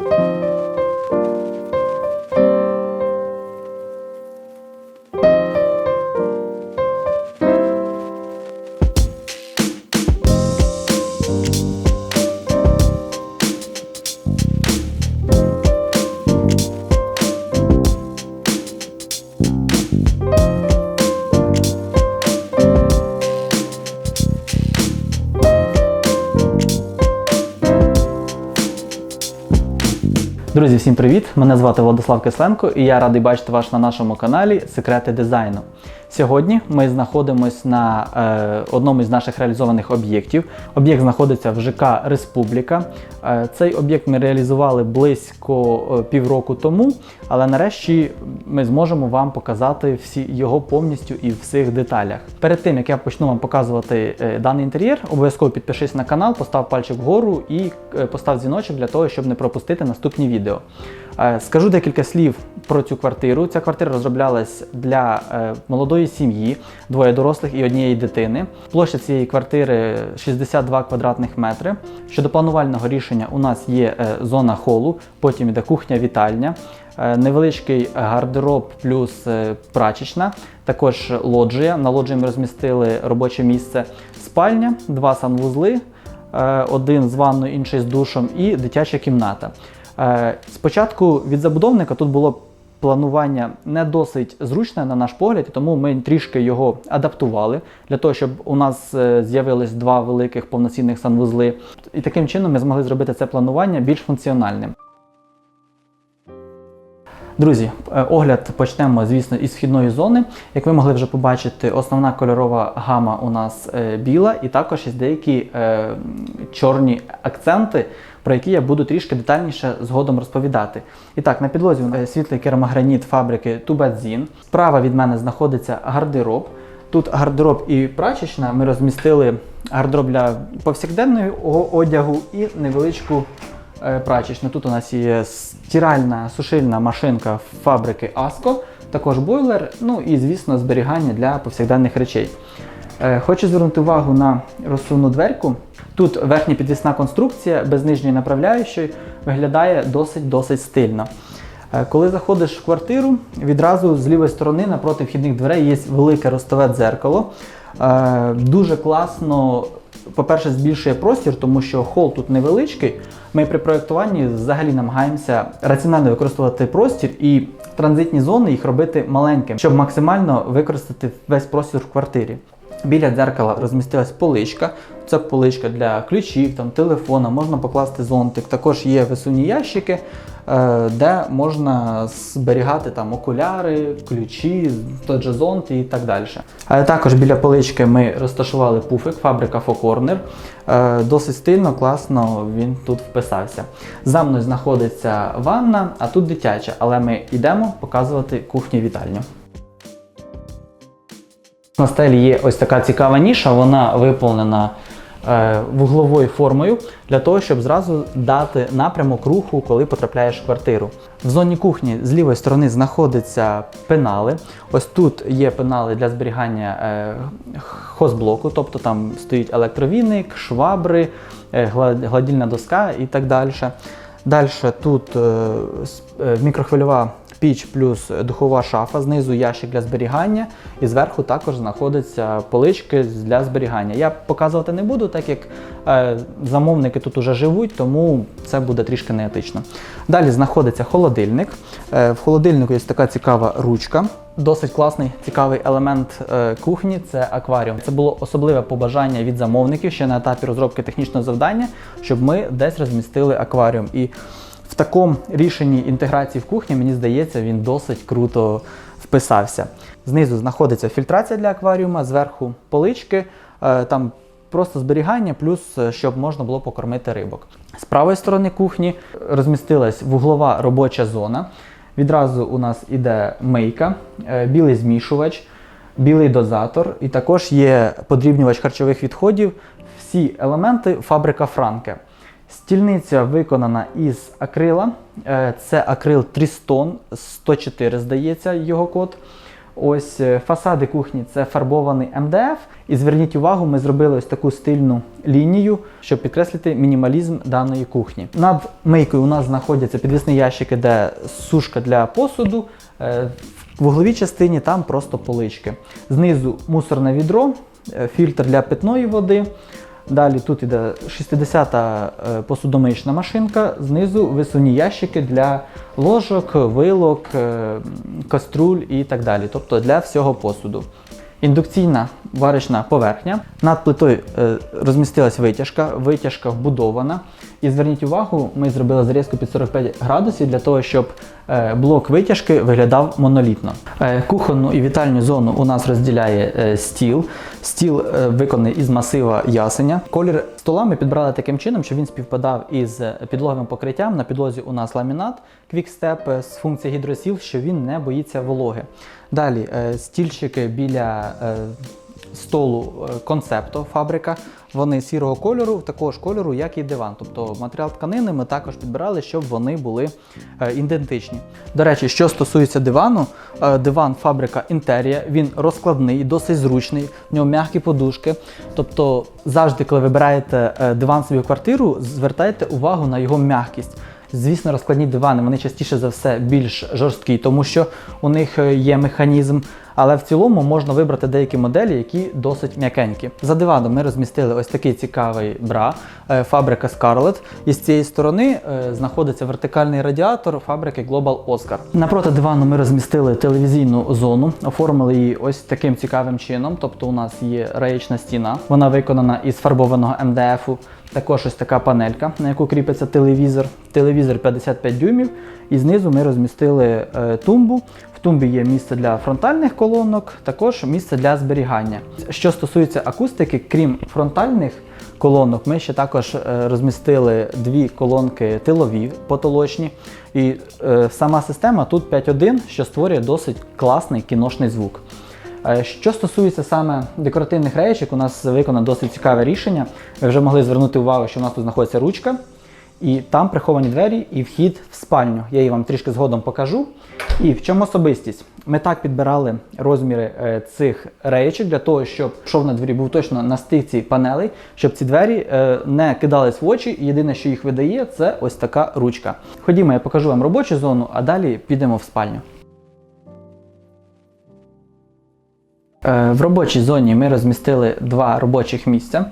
Друзі, всім привіт! Мене звати Владислав Кисленко і я радий бачити вас на нашому каналі Секрети дизайну. Сьогодні ми знаходимося на е, одному із наших реалізованих об'єктів. Об'єкт знаходиться в ЖК Республіка. Е, цей об'єкт ми реалізували близько е, півроку тому, але нарешті ми зможемо вам показати всі його повністю і в всіх деталях. Перед тим як я почну вам показувати е, даний інтер'єр, обов'язково підпишись на канал, постав пальчик вгору і е, постав дзвіночок для того, щоб не пропустити наступні відео. Е, Скажу декілька слів про цю квартиру. Ця квартира розроблялась для е, молодої сім'ї, двоє дорослих і однієї дитини. Площа цієї квартири 62 квадратних метри. Щодо планувального рішення, у нас є е, зона холу, потім іде кухня-вітальня, невеличкий гардероб плюс прачечна, також лоджія. На лоджії ми розмістили робоче місце, спальня, два санвузли, один з ванною, інший з душом і дитяча кімната. Е, Спочатку від забудовника тут було планування не досить зручне на наш погляд, і тому ми трішки його адаптували для того, щоб у нас е, з'явились два великих повноцінних санвузли. І таким чином ми змогли зробити це планування більш функціональним. Друзі, е, огляд почнемо, звісно, із вхідної зони. Як ви могли вже побачити, основна кольорова гама у нас е, біла, і також є деякі е, чорні акценти, про які я буду трішки детальніше згодом розповідати. І так, на підлозі світлий керамограніт фабрики Тубадзін. Справа від мене знаходиться гардероб. Тут гардероб і прачечна. Ми розмістили гардероб для повсякденного одягу і невеличку прачечну. Тут у нас є стиральна сушильна машинка фабрики Аско, також бойлер, ну і, звісно, зберігання для повсякденних речей. Е, Хочу звернути увагу на розсувну дверку. Тут верхня підвісна конструкція без нижньої направляючої виглядає досить-досить стильно. Е, Коли заходиш в квартиру, відразу з лівої сторони напроти вхідних дверей є велике ростове дзеркало. Е, Дуже класно, по-перше, збільшує простір, тому що хол тут невеличкий. Ми при проєктуванні взагалі намагаємося раціонально використовувати простір і транзитні зони їх робити маленькими, щоб максимально використати весь простір в квартирі. Біля дзеркала розмістилась поличка. Це поличка для ключів, там, телефона, можна покласти зонтик. Також є висувні ящики, е, де можна зберігати там окуляри, ключі, той же зонт і так далі. Також біля полички ми розташували пуфик, фабрика Corner. Е, Досить стильно, класно він тут вписався. За мною знаходиться ванна, а тут дитяча, але ми йдемо показувати кухню-вітальню. На стелі є ось така цікава ніша, вона виповнена е, вугловою формою для того, щоб зразу дати напрямок руху, коли потрапляєш в квартиру. В зоні кухні з лівої сторони знаходяться пенали. Ось тут є пенали для зберігання е, хозблоку, тобто там стоїть електровійник, швабри, е, гладільна доска і так далі. Далі тут мікрохвильова піч плюс духова шафа, знизу ящик для зберігання, і зверху також знаходяться полички для зберігання. Я показувати не буду, так як е, замовники тут уже живуть, тому це буде трішки неетично. Далі знаходиться холодильник. Е, в холодильнику є така цікава ручка. Досить класний, цікавий елемент е, кухні це акваріум. Це було особливе побажання від замовників ще на етапі розробки технічного завдання, щоб ми десь розмістили акваріум. І в такому рішенні інтеграції в кухні, мені здається, він досить круто вписався. Знизу знаходиться фільтрація для акваріума, зверху полички, е, там просто зберігання, плюс е, щоб можна було покормити рибок. З правої сторони кухні розмістилась вуглова робоча зона. Відразу у нас іде мийка, е, білий змішувач, білий дозатор, і також є подрібнювач харчових відходів. Всі елементи фабрика Франке. Стільниця виконана із акрила. Е, Це акрил Трістон 104, здається, його код. Ось е, фасади кухні це фарбований МДФ. І зверніть увагу, ми зробили ось таку стильну лінію, щоб підкреслити мінімалізм даної кухні. Над мийкою у нас знаходяться підвісні ящики, де сушка для посуду. Е, В вугловій частині там просто полички. Знизу мусорне відро, фільтр для питної води. Далі тут іде 60-та посудомична машинка, знизу висувні ящики для ложок, вилок, е, каструль і так далі, тобто для всього посуду. Індукційна варочна поверхня. Над плитою е, розмістилась витяжка, витяжка вбудована. І зверніть увагу, ми зробили зарізку під 45 градусів для того, щоб е, блок витяжки виглядав монолітно. Е, Кухонну і вітальню зону у нас розділяє е, стіл. Стіл виконаний із масива ясеня. Колір стола ми підбрали таким чином, щоб він співпадав із підлоговим покриттям. На підлозі у нас ламінат е, з функцією гідросіл, що він не боїться вологи. Далі стільчики біля столу е, концепто фабрика. Вони сірого кольору, такого ж кольору, як і диван. Тобто матеріал тканини ми також підбирали, щоб вони були е, ідентичні. До речі, що стосується дивану, е, диван фабрика Інтерія, він розкладний, досить зручний, в ньому м'які подушки. Тобто, завжди, коли вибираєте диван собі в квартиру, звертайте увагу на його м'якість. Звісно, розкладні дивани вони частіше за все більш жорсткі, тому що у них є механізм. Але в цілому можна вибрати деякі моделі, які досить м'якенькі. За диваном ми розмістили ось такий цікавий бра, е, фабрика Scarlett. І з цієї сторони е, знаходиться вертикальний радіатор фабрики Global Oscar. Напроти дивану ми розмістили телевізійну зону, оформили її ось таким цікавим чином. Тобто у нас є реєчна стіна, вона виконана із фарбованого МДФу. Також ось така панелька, на яку кріпиться телевізор. Телевізор 55 дюймів. І знизу ми розмістили е, тумбу. Тумбі є місце для фронтальних колонок, також місце для зберігання. Що стосується акустики, крім фронтальних колонок, ми ще також е, розмістили дві колонки тилові потолочні. І е, сама система тут 5.1, що створює досить класний кіношний звук. Е, Що стосується саме декоративних реєчок, у нас виконано досить цікаве рішення. Ви вже могли звернути увагу, що у нас тут знаходиться ручка, і там приховані двері і вхід в спальню. Я її вам трішки згодом покажу. І в чому особистість? Ми так підбирали розміри е, цих реєчок для того, щоб шов на двері був точно на стикці панелей, щоб ці двері е, не кидались в очі. Єдине, що їх видає, це ось така ручка. Ходімо, я покажу вам робочу зону, а далі підемо в спальню. Е, В робочій зоні ми розмістили два робочих місця.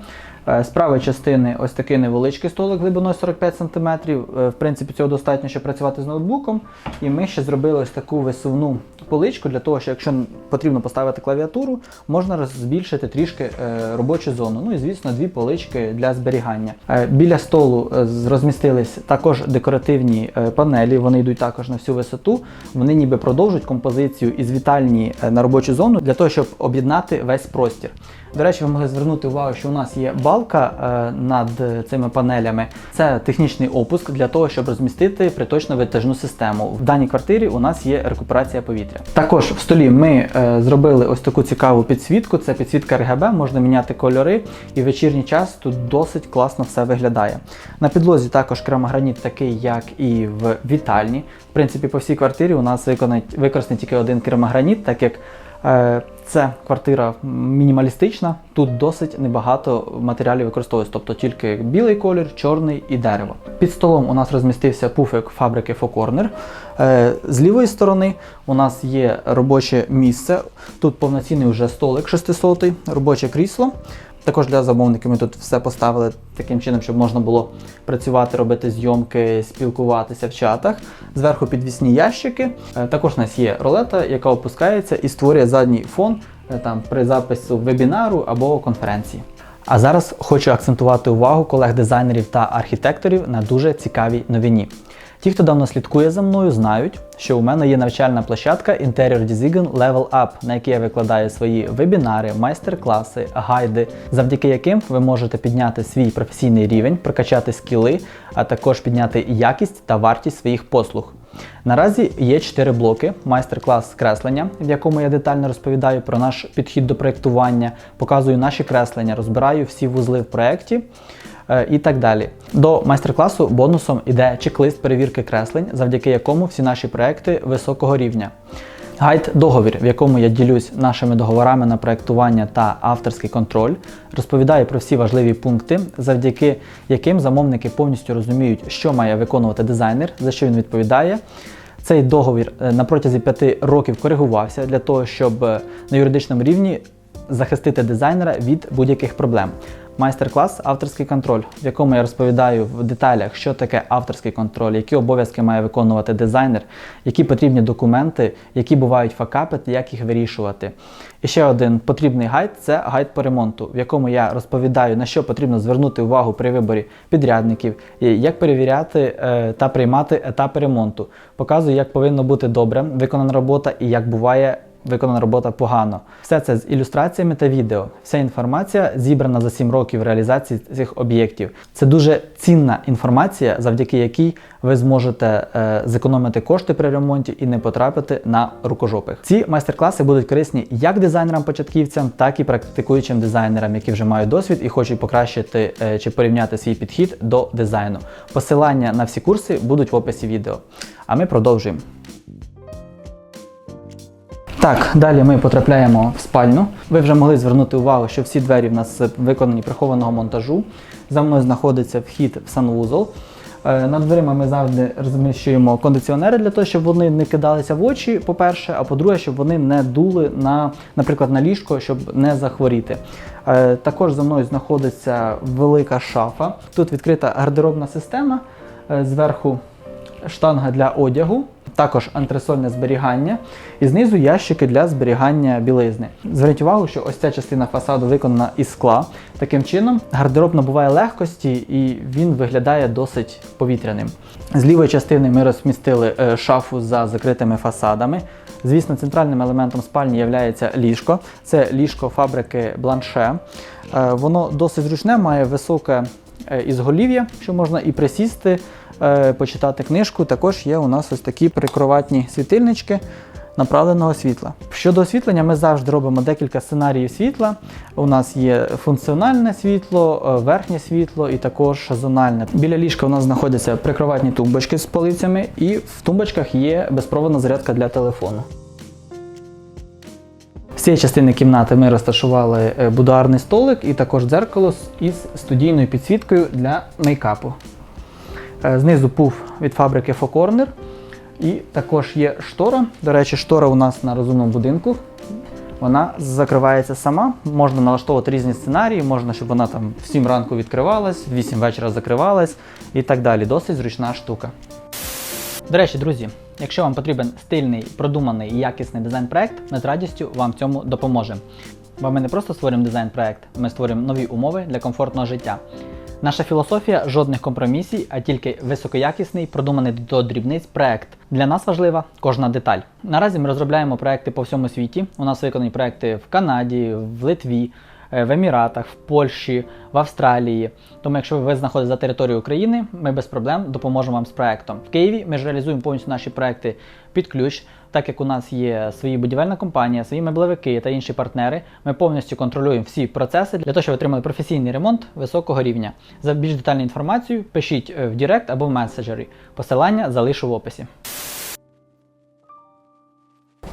Е, З правої частини ось такий невеличкий столик глибиною 45 см. В принципі, цього достатньо, щоб працювати з ноутбуком. І ми ще зробили ось таку висувну поличку для того, що якщо потрібно поставити клавіатуру, можна збільшити трішки е, робочу зону. Ну і звісно, дві полички для зберігання. Е, Біля столу е, розмістились також декоративні е, панелі. Вони йдуть також на всю висоту. Вони ніби продовжують композицію із вітальні е, на робочу зону для того, щоб об'єднати весь простір. До речі, ви могли звернути увагу, що у нас є балка е, над цими панелями. Це технічний опуск для того, щоб розмістити приточну витяжну систему. В даній квартирі у нас є рекуперація повітря. Також в столі ми е, зробили ось таку цікаву підсвітку. Це підсвітка RGB, можна міняти кольори, і в вечірній час тут досить класно все виглядає. На підлозі також кремограніт такий, як і в вітальні. В принципі, по всій квартирі у нас виконаний- використаний тільки один кремограніт, так як Це квартира мінімалістична, тут досить небагато матеріалів використовується, тобто тільки білий колір, чорний і дерево. Під столом у нас розмістився пуфик фабрики Фокорнер. Е, З лівої сторони у нас є робоче місце. Тут повноцінний вже столик 600, робоче крісло. Також для замовників ми тут все поставили таким чином, щоб можна було працювати, робити зйомки, спілкуватися в чатах. Зверху підвісні ящики. Е, Також у нас є ролета, яка опускається і створює задній фон е, там, при запису вебінару або конференції. А зараз хочу акцентувати увагу колег-дизайнерів та архітекторів на дуже цікавій новині. Ті, хто давно слідкує за мною, знають, що у мене є навчальна площадка Interior Design Level Up, на якій я викладаю свої вебінари, майстер-класи, гайди, завдяки яким ви можете підняти свій професійний рівень, прокачати скіли, а також підняти якість та вартість своїх послуг. Наразі є 4 блоки: майстер-клас з креслення, в якому я детально розповідаю про наш підхід до проєктування, показую наші креслення, розбираю всі вузли в проєкті і так далі. До майстер-класу бонусом іде чек-лист перевірки креслень, завдяки якому всі наші проекти високого рівня. Гайд договір, в якому я ділюсь нашими договорами на проектування та авторський контроль, розповідаю про всі важливі пункти, завдяки яким замовники повністю розуміють, що має виконувати дизайнер, за що він відповідає. Цей договір е, на протязі п'яти років коригувався для того, щоб е, на юридичному рівні захистити дизайнера від будь-яких проблем. Майстер-клас авторський контроль, в якому я розповідаю в деталях, що таке авторський контроль, які обов'язки має виконувати дизайнер, які потрібні документи, які бувають факапи та як їх вирішувати. І ще один потрібний гайд це гайд по ремонту, в якому я розповідаю, на що потрібно звернути увагу при виборі підрядників, як перевіряти е, та приймати етапи ремонту. Показую, як повинно бути добре виконана робота і як буває виконана робота погано. Все це з ілюстраціями та відео. Вся інформація зібрана за 7 років реалізації цих об'єктів. Це дуже цінна інформація, завдяки якій ви зможете е, зекономити кошти при ремонті і не потрапити на рукожопих. Ці майстер-класи будуть корисні як дизайнерам-початківцям, так і практикуючим дизайнерам, які вже мають досвід і хочуть покращити е, чи порівняти свій підхід до дизайну. Посилання на всі курси будуть в описі відео. А ми продовжуємо. Так, далі ми потрапляємо в спальню. Ви вже могли звернути увагу, що всі двері в нас виконані прихованого монтажу. За мною знаходиться вхід в санвузол. Е, Над дверима ми завжди розміщуємо кондиціонери для того, щоб вони не кидалися в очі, по-перше, а по-друге, щоб вони не дули на, наприклад, на ліжко, щоб не захворіти. Е, Також за мною знаходиться велика шафа. Тут відкрита гардеробна система. Е, Зверху штанга для одягу, також антресольне зберігання, і знизу ящики для зберігання білизни. Зверніть увагу, що ось ця частина фасаду виконана із скла. Таким чином, гардероб набуває легкості і він виглядає досить повітряним. З лівої частини ми розмістили е, шафу за закритими фасадами. Звісно, центральним елементом спальні є ліжко. Це ліжко фабрики Бланше. Е, Воно досить зручне, має високе е, ізголів'я, що можна і присісти, почитати книжку. Також є у нас ось такі прикроватні світильнички направленого світла. Щодо освітлення, ми завжди робимо декілька сценаріїв світла. У нас є функціональне світло, е, верхнє світло і також зональне. Біля ліжка у нас знаходяться прикроватні тумбочки з полицями, і в тумбочках є безпроводна зарядка для телефону. З цієї частини кімнати ми розташували е, будуарний столик і також дзеркало із студійною підсвіткою для мейкапу. Е, Знизу пуф від фабрики Focorner. І також є штора. До речі, штора у нас на розумному будинку. Вона закривається сама. Можна налаштовувати різні сценарії, можна, щоб вона там в 7 ранку відкривалась, в 8 вечора закривалась і так далі. Досить зручна штука. До речі, друзі, якщо вам потрібен стильний, продуманий і якісний дизайн-проект, ми з радістю вам в цьому допоможемо. Бо ми не просто створюємо дизайн-проект, ми створюємо нові умови для комфортного життя. Наша філософія жодних компромісій, а тільки високоякісний, продуманий до дрібниць проект. Для нас важлива кожна деталь. Наразі ми розробляємо проекти по всьому світі. У нас виконані проекти в Канаді, в Литві, в Еміратах, в Польщі, в Австралії. Тому, якщо ви знаходитесь за територією України, ми без проблем допоможемо вам з проектом. В Києві ми ж реалізуємо повністю наші проекти під ключ. Так як у нас є свої будівельна компанія, свої меблевики та інші партнери, ми повністю контролюємо всі процеси для того, щоб отримали професійний ремонт високого рівня. За більш детальну інформацію пишіть е, в Директ або в меседжері. Посилання залишу в описі.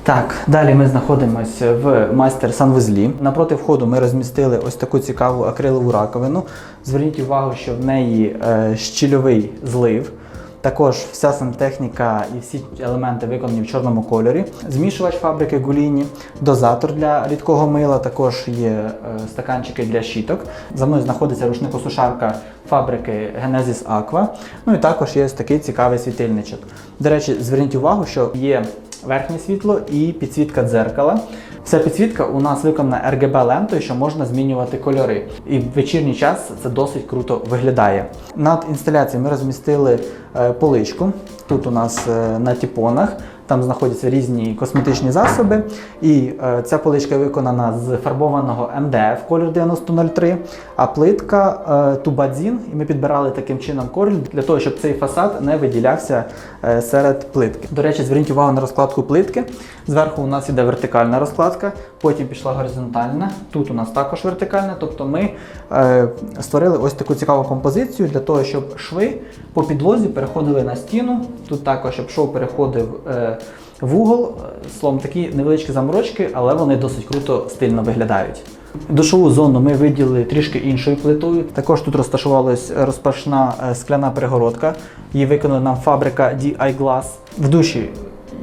Так, далі ми знаходимося в майстер санвузлі. Напроти входу ми розмістили ось таку цікаву акрилову раковину. Зверніть увагу, що в неї е, щільовий злив. Також вся сантехніка і всі елементи виконані в чорному кольорі. Змішувач фабрики Гуліні, дозатор для рідкого мила, також є е, стаканчики для щіток. За мною знаходиться рушникосушарка фабрики Genesis Aqua. Ну і також є такий цікавий світильничок. До речі, зверніть увагу, що є верхнє світло і підсвітка дзеркала. Вся підсвітка у нас виконана RGB лентою, що можна змінювати кольори. І в вечірній час це досить круто виглядає. Над інсталяцією ми розмістили е, поличку. Тут у нас е, на тіпонах. Там знаходяться різні косметичні засоби. І е, ця поличка виконана з фарбованого МДФ колір 9003, а плитка е, Тубадзін. І ми підбирали таким чином колір для того, щоб цей фасад не виділявся е, серед плитки. До речі, зверніть увагу на розкладку плитки. Зверху у нас іде вертикальна розкладка, потім пішла горизонтальна. Тут у нас також вертикальна. Тобто ми е, створили ось таку цікаву композицію для того, щоб шви по підлозі переходили на стіну. Тут також, щоб шов переходив е, в угол. Е, Словом, такі невеличкі заморочки, але вони досить круто стильно виглядають. Душову зону ми виділили трішки іншою плитою. Також тут розташувалась розпашна е, скляна перегородка. Її виконала нам фабрика DI Glass. В душі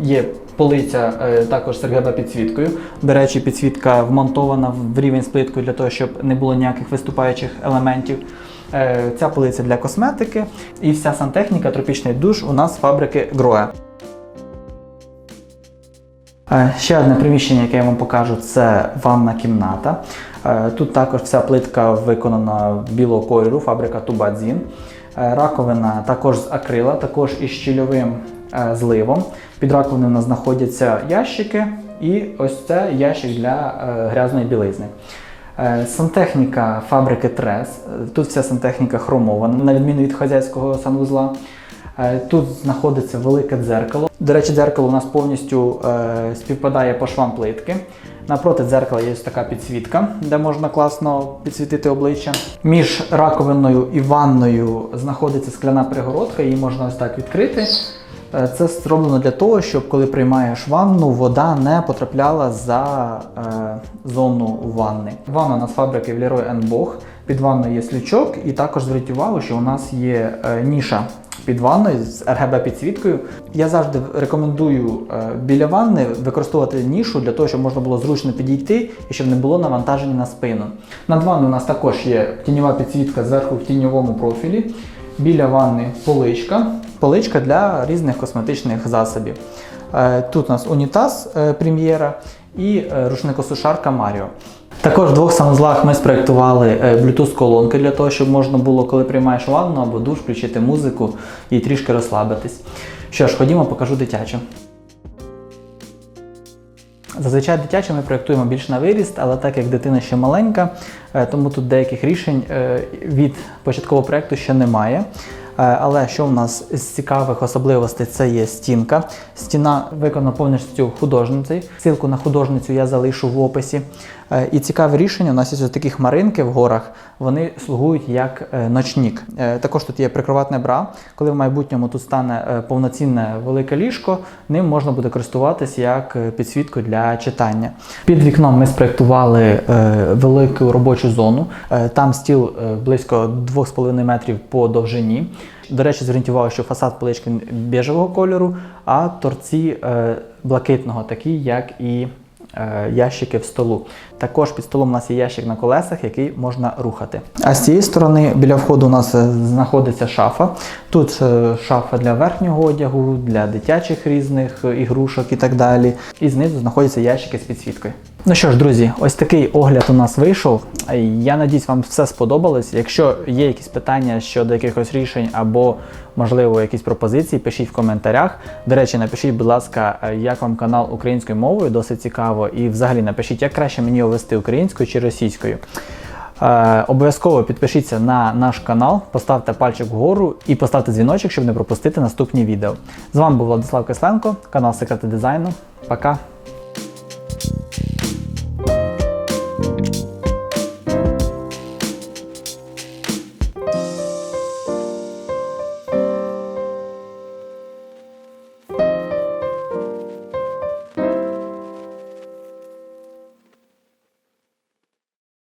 є полиця також з підсвіткою. До речі, підсвітка вмонтована в рівень з плиткою для того, щоб не було ніяких виступаючих елементів. Е, Ця полиця для косметики і вся сантехніка, тропічний душ у нас з фабрики Groe. Е, Ще одне приміщення, яке я вам покажу, це ванна кімната. Е, Тут також вся плитка виконана білого кольору, фабрика Тубадзін. Раковина також з акрила, також із щільовим зливом. Під раковиною у нас знаходяться ящики, і ось це ящик для грязної білизни. Е, Сантехніка фабрики Трес. Е, Тут вся сантехніка хромована, на відміну від хазяйського санвузла. Е, Тут знаходиться велике дзеркало. До речі, дзеркало у нас повністю співпадає по швам плитки. Напроти дзеркала є така підсвітка, де можна класно підсвітити обличчя. Між раковиною і ванною знаходиться скляна перегородка, її можна ось так відкрити. Е, Це зроблено для того, щоб коли приймаєш ванну, вода не потрапляла за е, зону ванни. Ванна у нас фабрики Leroy Boch. Під ванною є слючок, і також зверніть увагу, що у нас є е, ніша під ванною з RGB підсвіткою. Я завжди рекомендую е, біля ванни використовувати нішу для того, щоб можна було зручно підійти і щоб не було навантаження на спину. Над ванною у нас також є тіньова підсвітка зверху в тіньовому профілі. Біля ванни поличка, поличка для різних косметичних засобів. Е, Тут у нас унітаз е, прем'єра і е, рушникосушарка Маріо. Також в двох санузлах ми спроектували е, Bluetooth-колонки для того, щоб можна було, коли приймаєш ванну або душ, включити музику і трішки розслабитись. Що ж, ходімо, покажу дитячу. Зазвичай дитяче ми проєктуємо більш на виріст, але так як дитина ще маленька, тому тут деяких рішень е, від початкового проєкту ще немає. Е, Але що в нас з цікавих особливостей це є стінка. Стіна виконана повністю художницею. Ссылку на художницю я залишу в описі. Е, І цікаве рішення. У нас є такі хмаринки в горах. Вони слугують як е, ночнік. Е, Також тут є прикроватне бра. Коли в майбутньому тут стане е, повноцінне велике ліжко, ним можна буде користуватись як е, підсвіткою для читання. Під вікном ми спроектували е, велику робочу зону. Е, Там стіл е, близько 2,5 метрів по довжині. До речі, зверніть увагу, що фасад полички біжевого кольору, а торці е, блакитного, такі як і ящики в столу. Також під столом у нас є ящик на колесах, який можна рухати. А з цієї сторони біля входу у нас знаходиться шафа. Тут шафа для верхнього одягу, для дитячих різних ігрушок і так далі. І знизу знаходяться ящики з підсвіткою. Ну що ж, друзі, ось такий огляд у нас вийшов. Я надіюсь, вам все сподобалось. Якщо є якісь питання щодо якихось рішень або, можливо, якісь пропозиції, пишіть в коментарях. До речі, напишіть, будь ласка, як вам канал українською мовою, досить цікаво. І взагалі напишіть, як краще мені його українською чи російською. Е, обов'язково підпишіться на наш канал, поставте пальчик вгору і поставте дзвіночок, щоб не пропустити наступні відео. З вами був Владислав Кисленко, канал Секрети дизайну. Пока!